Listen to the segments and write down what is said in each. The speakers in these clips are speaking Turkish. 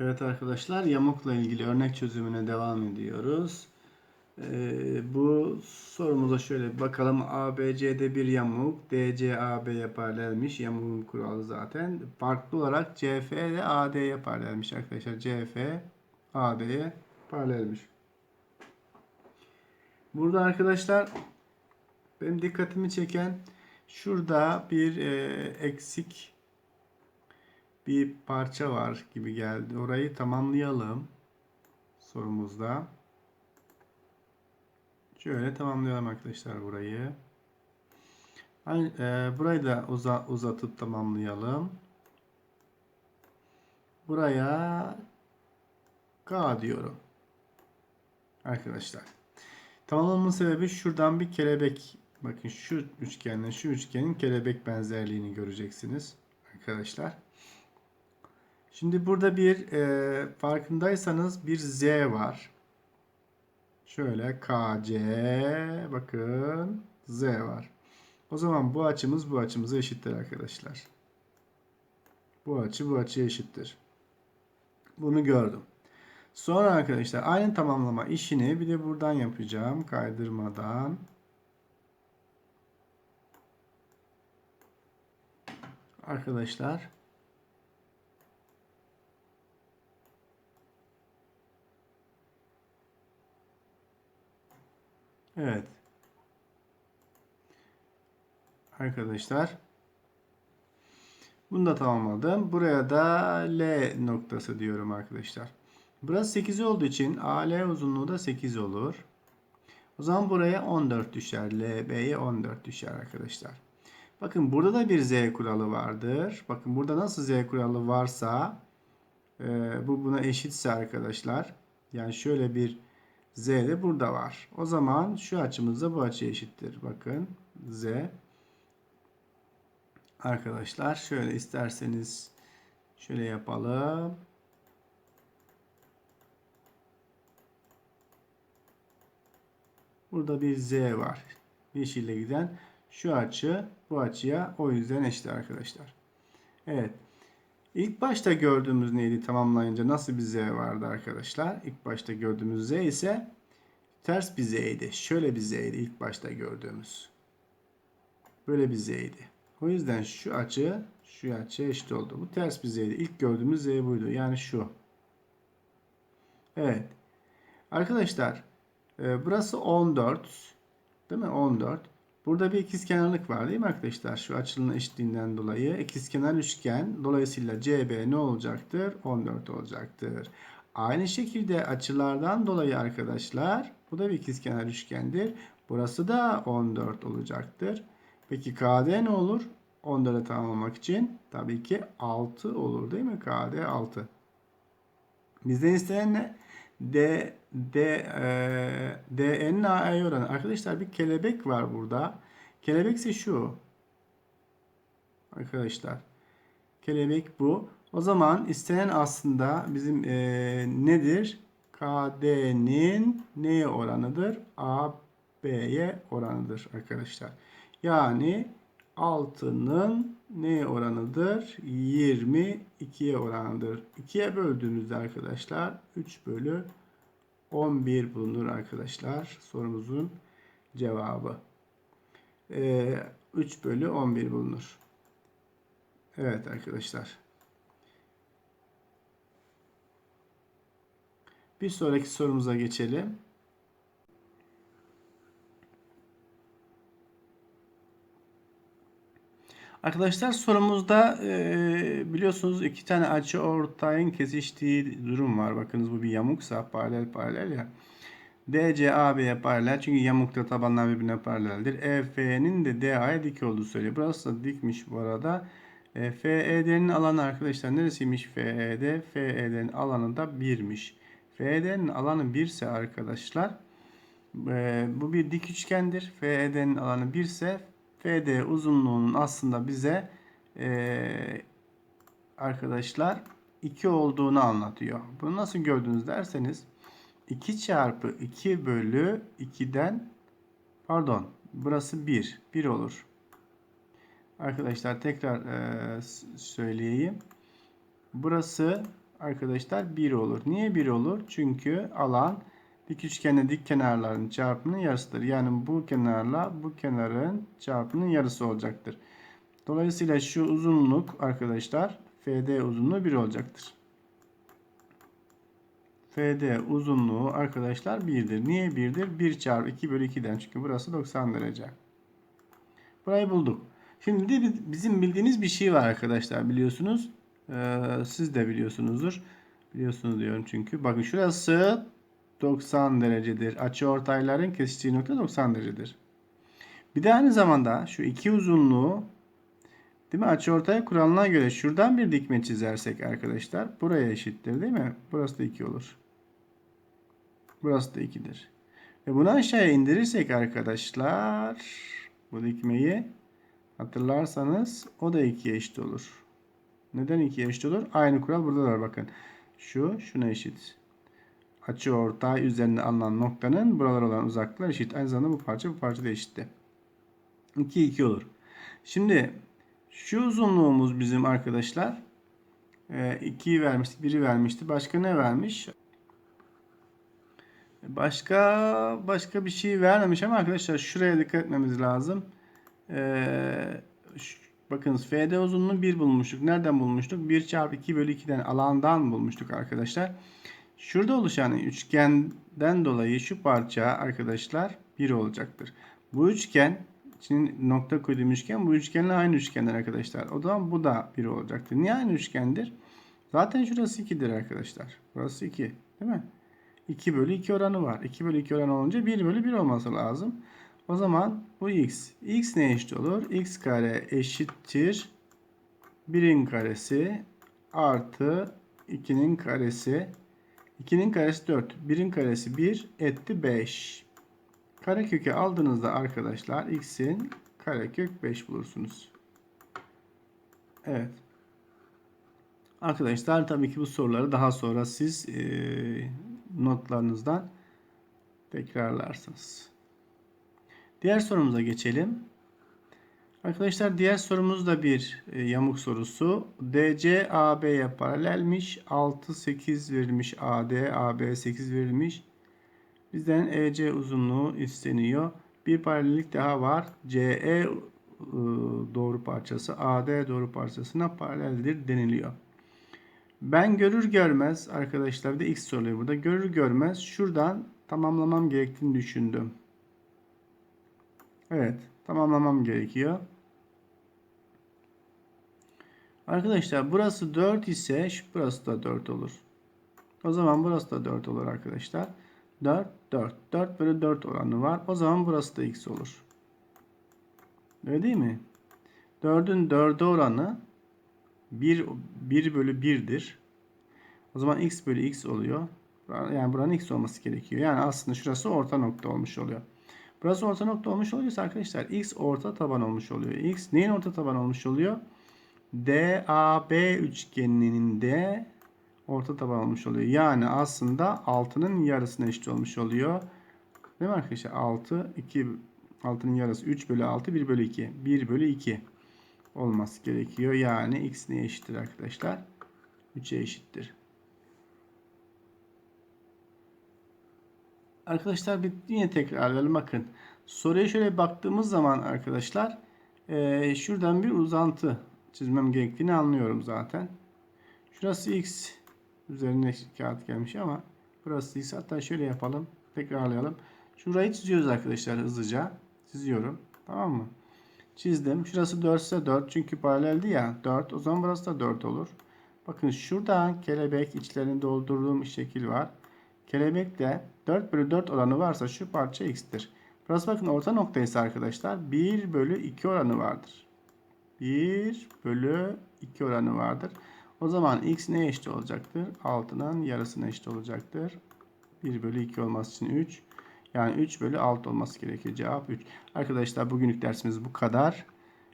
Evet arkadaşlar yamukla ilgili örnek çözümüne devam ediyoruz. Ee, bu sorumuza şöyle bakalım. ABC'de bir yamuk. DC AB'ye paralelmiş. Yamuğun kuralı zaten. Farklı olarak CF ile AD'ye paralelmiş arkadaşlar. CF AD'ye paralelmiş. Burada arkadaşlar benim dikkatimi çeken şurada bir e, eksik bir parça var gibi geldi. Orayı tamamlayalım sorumuzda. Şöyle tamamlayalım arkadaşlar burayı. E, burayı da uza, uzatıp tamamlayalım. Buraya K diyorum. Arkadaşlar. Tamamlamamın sebebi şuradan bir kelebek. Bakın şu üçgenle şu üçgenin kelebek benzerliğini göreceksiniz. Arkadaşlar. Şimdi burada bir e, farkındaysanız bir Z var. Şöyle KC bakın Z var. O zaman bu açımız bu açımıza eşittir arkadaşlar. Bu açı bu açıya eşittir. Bunu gördüm. Sonra arkadaşlar aynı tamamlama işini bir de buradan yapacağım. Kaydırmadan. Arkadaşlar. Evet. Arkadaşlar. Bunu da tamamladım. Buraya da L noktası diyorum arkadaşlar. Burası 8 olduğu için AL uzunluğu da 8 olur. O zaman buraya 14 düşer. LB'ye 14 düşer arkadaşlar. Bakın burada da bir Z kuralı vardır. Bakın burada nasıl Z kuralı varsa e, bu buna eşitse arkadaşlar. Yani şöyle bir Z de burada var. O zaman şu açımız da bu açıya eşittir. Bakın Z. Arkadaşlar şöyle isterseniz şöyle yapalım. Burada bir Z var. Yeşille giden şu açı bu açıya o yüzden eşit arkadaşlar. Evet. İlk başta gördüğümüz neydi tamamlayınca nasıl bir Z vardı arkadaşlar? İlk başta gördüğümüz Z ise ters bir Z'ydi. Şöyle bir Z'ydi ilk başta gördüğümüz. Böyle bir Z'ydi. O yüzden şu açı şu açıya eşit oldu. Bu ters bir Z'ydi. İlk gördüğümüz Z buydu. Yani şu. Evet. Arkadaşlar e, burası 14. Değil mi? 14. Burada bir ikizkenarlık var değil mi arkadaşlar? Şu açının eşitliğinden dolayı ikizkenar üçgen. Dolayısıyla CB ne olacaktır? 14 olacaktır. Aynı şekilde açılardan dolayı arkadaşlar bu da bir ikizkenar üçgendir. Burası da 14 olacaktır. Peki KD ne olur? 14'e tamamlamak için tabii ki 6 olur değil mi? KD 6. Bizden istenen ne? D, D, e, DN'in AE'ye oranı. Arkadaşlar bir kelebek var burada. Kelebek ise şu. Arkadaşlar. Kelebek bu. O zaman istenen aslında bizim e, nedir? KD'nin neye oranıdır? AB'ye oranıdır arkadaşlar. Yani 6'nın neye oranıdır? 22'ye oranıdır. 2'ye böldüğümüzde arkadaşlar 3 bölü 11 bulunur arkadaşlar. Sorumuzun cevabı. Ee, 3 bölü 11 bulunur. Evet arkadaşlar. Bir sonraki sorumuza geçelim. Arkadaşlar sorumuzda e, biliyorsunuz iki tane açı ortayın kesiştiği durum var. Bakınız bu bir yamuksa paralel paralel ya. DC AB'ye paralel çünkü yamukta tabanlar birbirine paraleldir. EF'nin de DA'ya dik olduğu söylüyor. Burası da dikmiş bu arada. E, FED'nin alanı arkadaşlar neresiymiş FED? FED'nin alanı da 1'miş. FED'nin alanı 1 ise arkadaşlar e, bu bir dik üçgendir. FED'nin alanı 1 ise FD uzunluğunun aslında bize e, arkadaşlar 2 olduğunu anlatıyor. Bunu nasıl gördünüz derseniz 2 çarpı 2 bölü 2'den pardon burası 1. 1 olur. Arkadaşlar tekrar e, söyleyeyim. Burası arkadaşlar 1 olur. Niye 1 olur? Çünkü alan dik üçgende dik kenarların çarpımının yarısıdır. Yani bu kenarla bu kenarın çarpımının yarısı olacaktır. Dolayısıyla şu uzunluk arkadaşlar FD uzunluğu 1 olacaktır. FD uzunluğu arkadaşlar 1'dir. Niye 1'dir? 1 çarpı 2 bölü 2'den. Çünkü burası 90 derece. Burayı bulduk. Şimdi de bizim bildiğiniz bir şey var arkadaşlar biliyorsunuz. Ee, siz de biliyorsunuzdur. Biliyorsunuz diyorum çünkü. Bakın şurası 90 derecedir. Açı ortayların kesiştiği nokta 90 derecedir. Bir de aynı zamanda şu iki uzunluğu değil mi? Açı ortay kuralına göre şuradan bir dikme çizersek arkadaşlar buraya eşittir değil mi? Burası da 2 olur. Burası da 2'dir. Ve bunu aşağıya indirirsek arkadaşlar bu dikmeyi hatırlarsanız o da 2'ye eşit olur. Neden 2'ye eşit olur? Aynı kural burada da var bakın. Şu şuna eşit. Açı ortay üzerinde alınan noktanın buralar olan uzaklıklar eşit. Aynı zamanda bu parça bu parça da eşitti. 2 2 olur. Şimdi şu uzunluğumuz bizim arkadaşlar 2'yi vermiştik, 1'i vermişti. Başka ne vermiş? Başka başka bir şey vermemiş ama arkadaşlar şuraya dikkat etmemiz lazım. Ee, bakınız FD uzunluğunu 1 bulmuştuk. Nereden bulmuştuk? 1 çarpı 2 bölü 2'den alandan bulmuştuk arkadaşlar. Şurada oluşan üçgenden dolayı şu parça arkadaşlar 1 olacaktır. Bu üçgen Şimdi nokta koyduğum üçgen bu üçgenle aynı üçgenler arkadaşlar. O zaman bu da 1 olacaktır. Niye aynı üçgendir? Zaten şurası 2'dir arkadaşlar. Burası 2 değil mi? 2 bölü 2 oranı var. 2 bölü 2 oranı olunca 1 bölü 1 olması lazım. O zaman bu x. x ne eşit olur? x kare eşittir 1'in karesi artı 2'nin karesi. 2'nin karesi 4. 1'in karesi 1 etti 5. Karekökü aldığınızda arkadaşlar x'in karekök 5 bulursunuz. Evet. Arkadaşlar tabii ki bu soruları daha sonra siz e, notlarınızdan tekrarlarsınız. Diğer sorumuza geçelim. Arkadaşlar diğer sorumuz da bir e, yamuk sorusu. DC AB'ye paralelmiş. 6 8 verilmiş AD AB 8 verilmiş. Bizden EC uzunluğu isteniyor. Bir paralellik daha var. CE doğru parçası AD doğru parçasına paraleldir deniliyor. Ben görür görmez arkadaşlar bir de x soruluyor burada. Görür görmez şuradan tamamlamam gerektiğini düşündüm. Evet tamamlamam gerekiyor. Arkadaşlar burası 4 ise burası da 4 olur. O zaman burası da 4 olur arkadaşlar. 4, 4. 4 bölü 4 oranı var. O zaman burası da x olur. Öyle değil mi? 4'ün 4'e oranı 1, 1 bölü 1'dir. O zaman x bölü x oluyor. Yani buranın x olması gerekiyor. Yani aslında şurası orta nokta olmuş oluyor. Burası orta nokta olmuş oluyorsa arkadaşlar x orta taban olmuş oluyor. x neyin orta taban olmuş oluyor? DAB üçgeninin de orta taban olmuş oluyor. Yani aslında 6'nın yarısına eşit olmuş oluyor. Değil mi arkadaşlar? 6, 2, 6'nın yarısı 3 bölü 6, 1 bölü 2. 1 bölü 2 olması gerekiyor. Yani x neye eşittir arkadaşlar? 3'e eşittir. Arkadaşlar bir yine tekrarlayalım. Bakın soruya şöyle baktığımız zaman arkadaşlar e, şuradan bir uzantı çizmem gerektiğini anlıyorum zaten. Şurası x üzerine kağıt gelmiş ama burası x. Hatta şöyle yapalım. Tekrarlayalım. Şurayı çiziyoruz arkadaşlar hızlıca. Çiziyorum. Tamam mı? Çizdim. Şurası 4 ise 4. Çünkü paraleldi ya. 4. O zaman burası da 4 olur. Bakın şurada kelebek içlerini doldurduğum şekil var. Kelebekte 4 bölü 4 oranı varsa şu parça x'tir. Burası bakın orta noktaysa arkadaşlar 1 bölü 2 oranı vardır. 1 bölü 2 oranı vardır. O zaman x ne eşit olacaktır? 6'nın yarısına eşit olacaktır. 1 bölü 2 olması için 3. Yani 3 bölü 6 olması gerekiyor. Cevap 3. Arkadaşlar bugünlük dersimiz bu kadar.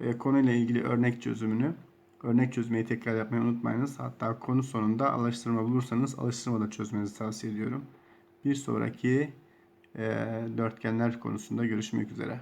E, konuyla ilgili örnek çözümünü, örnek çözmeyi tekrar yapmayı unutmayınız. Hatta konu sonunda alıştırma bulursanız alıştırma da çözmenizi tavsiye ediyorum. Bir sonraki e, dörtgenler konusunda görüşmek üzere.